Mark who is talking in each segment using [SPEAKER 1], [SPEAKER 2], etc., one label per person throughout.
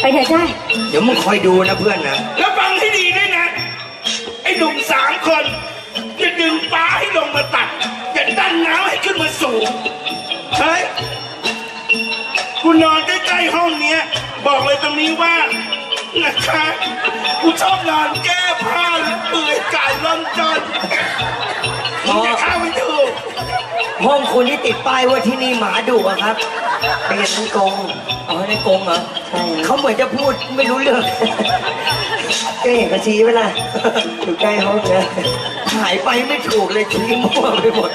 [SPEAKER 1] ไปเถอะจ้า
[SPEAKER 2] เดี๋ยวมึงคอยดูนะเพื่อนนะ
[SPEAKER 3] แล้วฟังให้ดีด้วยนะ ไอ้หนุ่มสามคนจะดึงปลาให้ลงมาตัดจะดันน้ำให้ขึ้นมาสูงเฮ้ยกูนอนใกล้ๆห้องเนี้ย บอกเลยตรงนี้ว่านะคะกูชอบนอนแก้ผ้าหรือเปลือยกายร่อนจอนมึงจะเข้าไม่ถูก
[SPEAKER 2] ห้องคุณที่ติดป้ายว่าที่นี่หมาดุอะครับเป็นนันกงอ๋อในกงเหรอ
[SPEAKER 1] ใช่
[SPEAKER 2] เขาเหมือนจะพูดไม่รู้เรื่อง
[SPEAKER 1] ก็เห็นกระชี้เวลาอยู่ใกล้ห้องนะ
[SPEAKER 2] หายไปไม่ถูกเลยชี้มั่วไปหมด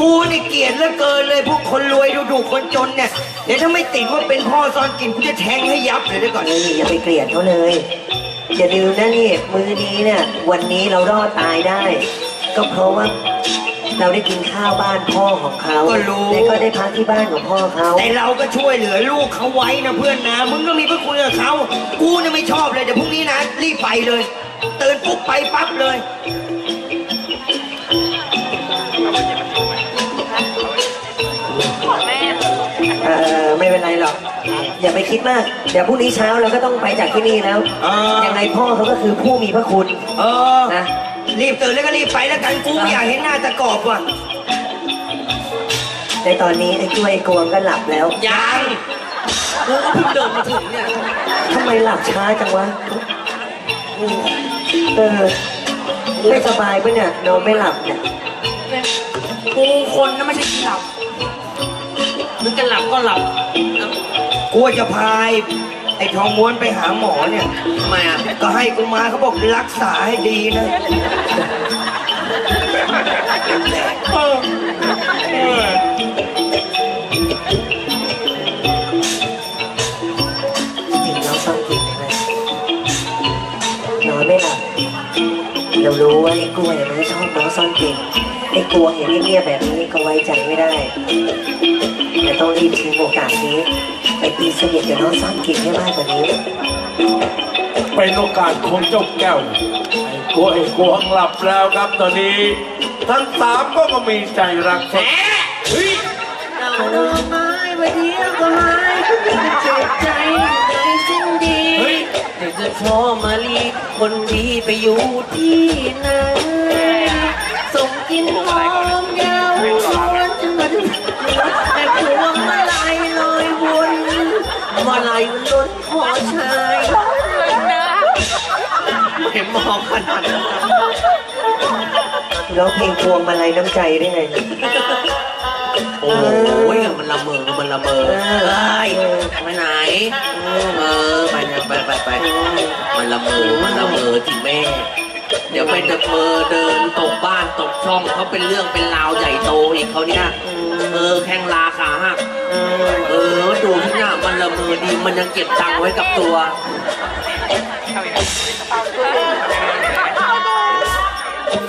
[SPEAKER 2] กูนี่เกลียดเหลือเกินเลยพวกคนรวยดูถูกคนจนเนี่ย เดี๋ยวถ้าไม่ติดว่าเป็นพ่อซ่อนกลินกูจะแทงให้ยับเลยเดี๋ยวก่อน
[SPEAKER 1] นี่อย่าไปเกลียดเขาเลย อย่าลืมนะนี่ มือนี้เนี่ย วันนี้เรารอดตายได้ ก็เพราะว่า เราได้กินข้าวบ้านพ่อของเขา
[SPEAKER 2] ก็รู้
[SPEAKER 1] และก็ได้พักที่บ้านของพ่อเขา
[SPEAKER 2] แต่เราก็ช่วยเหลือลูกเขาไว้นะเพื่อนนะ มึงก็มีพระคุณกับเขา กูเนี่ยไม่ชอบเลยเดี๋ยวพรุ่งนี้นะรีบไปเลยตื่นปุ๊บไปปั๊บเลย
[SPEAKER 1] เออไม่เป็นไรหรอกอย่าไปคิดมาก เดี๋ยวพรุ่งนี้เช้าเราก็ต้องไปจากที่นี่แล้ว
[SPEAKER 2] อ่ายั
[SPEAKER 1] ยังไงพ่อเขาก็คือผู้มีพระคุณ
[SPEAKER 2] เออ
[SPEAKER 1] นะ
[SPEAKER 2] รีบตื่นแล้วก็รีบไปแล้วกันกูไม่อยากเห็นหน้าตะกอบว่ะ
[SPEAKER 1] ในตอนนี้ไอ้กล้วยไอ้กวงก็หลับแล้ว
[SPEAKER 2] ยังกูก็เพิ่งเดินมาถึงเนี่ย
[SPEAKER 1] ทำไมหลับช้าจังวะเออไม่สบายปะเนี่ยนอนไม่หลับเนี่ย
[SPEAKER 4] กูคนนะไม่ใช่หลับมึงจะหลับก็หลับ
[SPEAKER 2] กูจะพาย ไอ้ทองม้วนไปหาหมอเนี่ย
[SPEAKER 4] ทำไมอะ
[SPEAKER 2] ก็ให้กูมาเขาบอกรักษาให้ดีนะ
[SPEAKER 3] เออเออ
[SPEAKER 1] จริงน้องฟังจริงนะนอนไม่หลับเรารู้ว่าไอ้กล้วยมันไม่ชอบน้องซ่อนกลิ่นไอ้กวงอย่างเงียบๆแบบนี้ก็ไว้ใจไม่ได้ แต่ต้องรีบทิ้งโอกาสนี้ ไปตีสนิทกับน้องซ่อนกลิ่นให้มากกว่านี้
[SPEAKER 3] เป็นโอกาสของเจ้าแก้ว ไอ้กลัวไอ้กวงหลับแล้วครับตอนนี้ ทั้งสามก็ก็มีใจรักสดเฮ้ย
[SPEAKER 4] ดอกไม้ใบเดียวก็หายเจ็บใจในสิ้นดี
[SPEAKER 3] เฮ้ย
[SPEAKER 4] เด็กจะชอบมาลีคนดีไปอยู่ที่ไหนส่งกลินหอม มาลัยล้นขอชายเห็นมองขนาดนั้น
[SPEAKER 1] ร้องเพลงพวงมาลัยน้ำใจได้ไง
[SPEAKER 4] โอ้ยมันละเมอมันละเมอ
[SPEAKER 1] เออ
[SPEAKER 4] เอ้ยไปไหนเออไปนะไปไปไปมันละเมอมันละเมอที่แม่เดี๋ยวไปเดินเมอเดินตกบ้านตกช่องเขาเป็นเรื่องเป็นราวใหญ่โตอีกเขาเนี่ยเออแข้งลาขาหัก เออดูที่หน้ามันละเมอดีมันยังเก็บตังค์ไว้กับตัว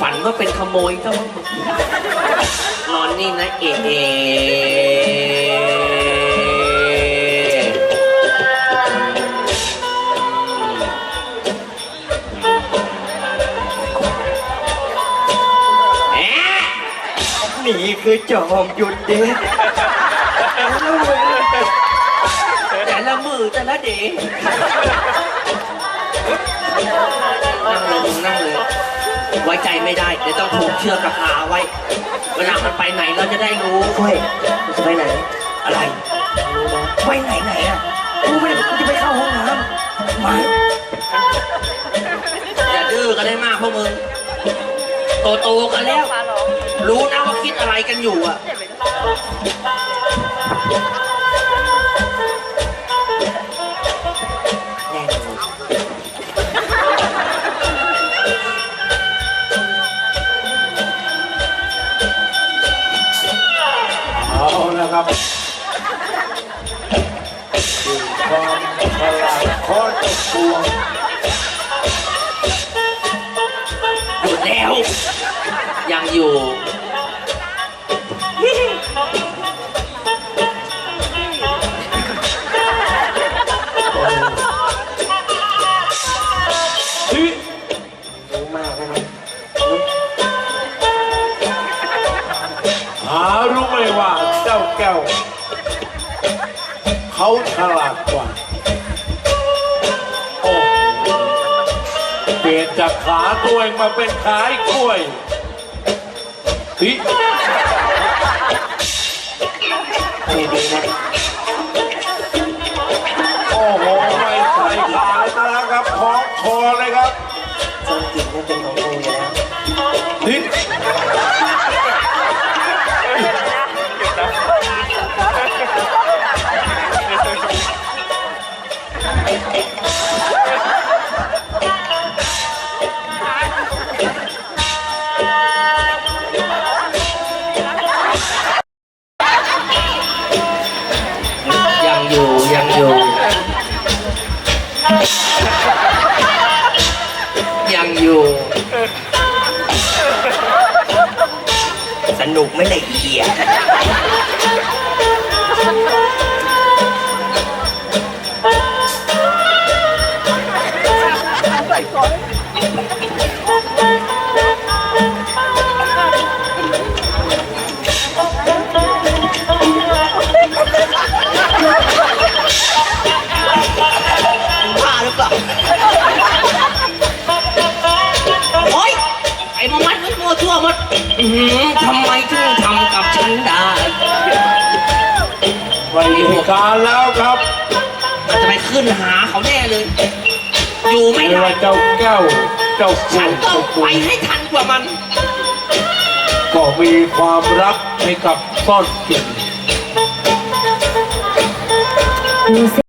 [SPEAKER 4] ฝันว่าเป็นขโมยก็นอนนี่นะเอเอแอะ
[SPEAKER 2] นี่คือจอมยุดเด็ก
[SPEAKER 4] แต่ละมือแต่ละเดย์นั่งลงนั่งเลยไว้ใจไม่ได้เดี๋ยวต้องผูกเชือกกับขาไว้ เวลามันไปไหนเราจะได้รู้
[SPEAKER 1] กล้วยมึงจะไปไหน
[SPEAKER 4] อะไร
[SPEAKER 2] ไปไหนไหนอะกูไม่ได้กูจะไปเข้าห้องน้ำมา
[SPEAKER 4] อย่าดื้อกันได้มากพวกมึงโตโตๆกันแล้ว รู้นะว่าคิดอะไรกันอยู่อะ
[SPEAKER 1] แน่นอน
[SPEAKER 3] เอาละครับความฉลาดข้อตกลวง
[SPEAKER 4] หยุดแล้ว ยังอยู่
[SPEAKER 1] แก้ว เขา
[SPEAKER 3] ฉลาดกว่า โอ้เปลี่ยนจากขา
[SPEAKER 5] ตัวเองมาเป็นขายกล้วยพี่โอ้โห ไม่ใส่ขาซะแล้ครับคล้องคอเลยครับ
[SPEAKER 1] จริงๆนะเป็นของ อยู่
[SPEAKER 4] ยังอยู่
[SPEAKER 2] สนุกไม่ละเอียด
[SPEAKER 4] ใส่ก่อน ทำไมถึงทำกับฉันได้
[SPEAKER 5] ไม่มีการแล้วครับ
[SPEAKER 4] มันจะไปขึ้นหาเขาแน่เลย อยู่ไม่
[SPEAKER 5] ไม่
[SPEAKER 4] ได้
[SPEAKER 5] ว่าเจ้าแก้วเจ้า
[SPEAKER 4] ฉั
[SPEAKER 5] ปู่
[SPEAKER 4] นต้อ
[SPEAKER 5] เจ้าง
[SPEAKER 4] ไป
[SPEAKER 5] ปู่
[SPEAKER 4] ให้ทันกว่ามัน
[SPEAKER 5] ก็มีความรักให้กับซ่อนกลิ่น